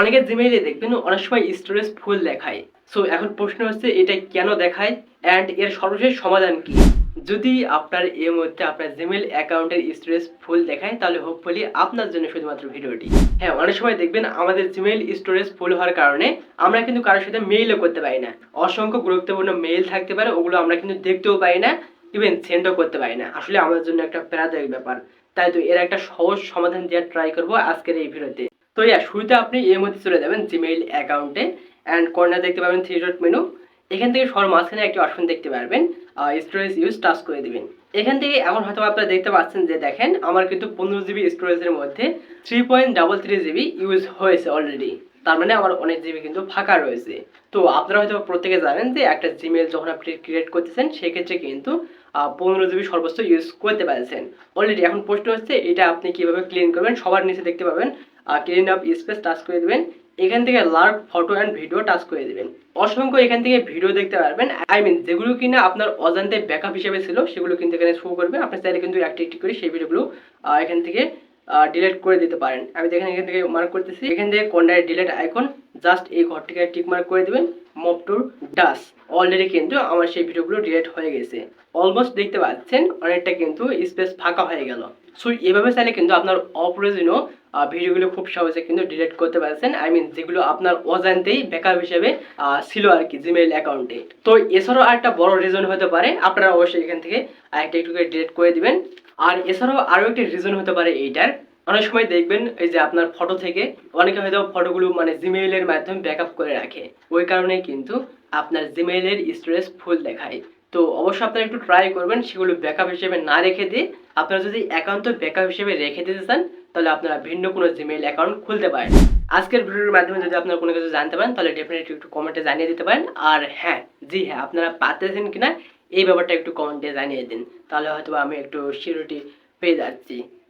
অনেকের জিমেইলে দেখবেন, অনেক সময় স্টোরেজ ফুল দেখায়। সো এখন প্রশ্ন হচ্ছে, এটা কেন দেখায়? অ্যান্ড এর সর্বশেষ সমাধান কি? যদি আপনার এর মধ্যে আপনার জিমেল অ্যাকাউন্টের স্টোরেজ ফুল দেখায়, তাহলে হোপফুলি আপনার জন্য শুধুমাত্র ভিডিওটি। হ্যাঁ অনেক সময় দেখবেন, আমাদের জিমেইল স্টোরেজ ফুল হওয়ার কারণে আমরা কিন্তু কারোর সাথে মেইলও করতে পারি না। অসংখ্য গুরুত্বপূর্ণ মেইল থাকতে পারে, ওগুলো আমরা কিন্তু দেখতেও পাই না ইভেন সেন্ডও করতে পারি না। আসলে আমাদের জন্য একটা প্যারাদায়ক ব্যাপার। তাই তো এর একটা সহজ সমাধান দেওয়ার ট্রাই করব আজকের এই ভিডিওতে। তো ইয়া শুরুতে আপনি এর মধ্যে চলে যাবেন জিমেইল অ্যাকাউন্টে অ্যান্ড কর্নার দেখতে পাবেন থ্রি ডট মেনু এখান থেকে সর মাঝখানে একটি অপশন দেখতে পারবেন। স্টোরেজ ইউজ টাচ করে দেবেন। এখান থেকে এমন হয়তো আপনারা দেখতে পাচ্ছেন যে দেখেন, আমার কিন্তু পনেরো জিবি স্টোরেজের মধ্যে three point double three GB use হয়েছে অলরেডি তার মানে আমার অনেক জিবি কিন্তু ফাঁকা রয়েছে। তো আপনারা হয়তো প্রত্যেকে জানেন যে একটা জিমেল যখন আপনি ক্রিয়েট করতেছেন, সেক্ষেত্রে কিন্তু পনেরো জিবি সর্বোচ্চ ইউজ করতে পারছেন। অলরেডি এখন প্রশ্ন হচ্ছে, এটা আপনি কীভাবে ক্লিন করবেন? সবার নিচে দেখতে পাবেন ক্লিন আপ স্পেস টাচ করে দেবেন। এখান থেকে লার্ভ ফটো অ্যান্ড ভিডিও টাচ করে দেবেন। অসংখ্য এখান থেকে ভিডিও দেখতে পারবেন। আই মিন যেগুলো কিনা আপনার অজান্তে ব্যাকআপ হিসেবে ছিল, সেগুলো কিন্তু এখানে শো করবে। আপনি চাইলে কিন্তু একটি একটি করে সেই ভিডিওগুলো এখান থেকে ডিলিট করে দিতে পারেন। আমি দেখেন এখান থেকে মার্ক করতেছি। এখান থেকে কোনটায় ডিলিট আইকন জাস্ট এই ঘরটিকে টিক মার্ক করে দিবেন। মপ টুর ডাস অলরেডি কিন্তু আমার সেই ভিডিওগুলো ডিলিট হয়ে গেছে। অলমোস্ট দেখতে পাচ্ছেন, অনেকটা কিন্তু স্পেস ফাঁকা হয়ে গেল। সো এভাবে চাইলে কিন্তু আপনার অপ্রয়োজনীয় ভিডিওগুলো খুব সহজে কিন্তু ডিলিট করতে পারছেন। আই মিন যেগুলো আপনার অজান্তেই ব্যাকআপ হিসেবে ছিল আর কি জিমেইল অ্যাকাউন্টে তো এছাড়াও আরেকটা বড় রিজন হতে পারে, আপনারা অবশ্যই এখান থেকে আরেকটা একটু করে ডিলিট করে দিবেন। আর এছাড়াও আরও একটি রিজন হতে পারে এইটার। অনেক সময় দেখবেন এই যে আপনার ফটো থেকে অনেকে হয়তো ফটোগুলো মানে জিমেইলের মাধ্যমে ব্যাকআপ করে রাখে। ওই কারণে কিন্তু আপনার জিমেইলের স্টোরেজ ফুল দেখায়। তো অবশ্যই আপনারা একটু ট্রাই করবেন, সেগুলো ব্যাকআপ হিসেবে না রেখে দিয়ে আপনারা যদি অ্যাকাউন্ট ব্যাকআপ হিসেবে রেখে দিতে চান, তাহলে আপনারা ভিন্ন কোনো জিমেইল অ্যাকাউন্ট খুলতে পারেন। আজকের ভিডিওর মাধ্যমে যদি আপনারা কোনো কিছু জানতে পারেন, তাহলে ডেফিনেটলি একটু কমেন্টে জানিয়ে দিতে পারেন। আর হ্যাঁ জি হ্যাঁ আপনারা পাতেছেন কিনা, এই ব্যাপারটা একটু কমেন্টে জানিয়ে দিন। তাহলে হয়তো আমি একটু সিউরিটি পেয়ে যাচ্ছি।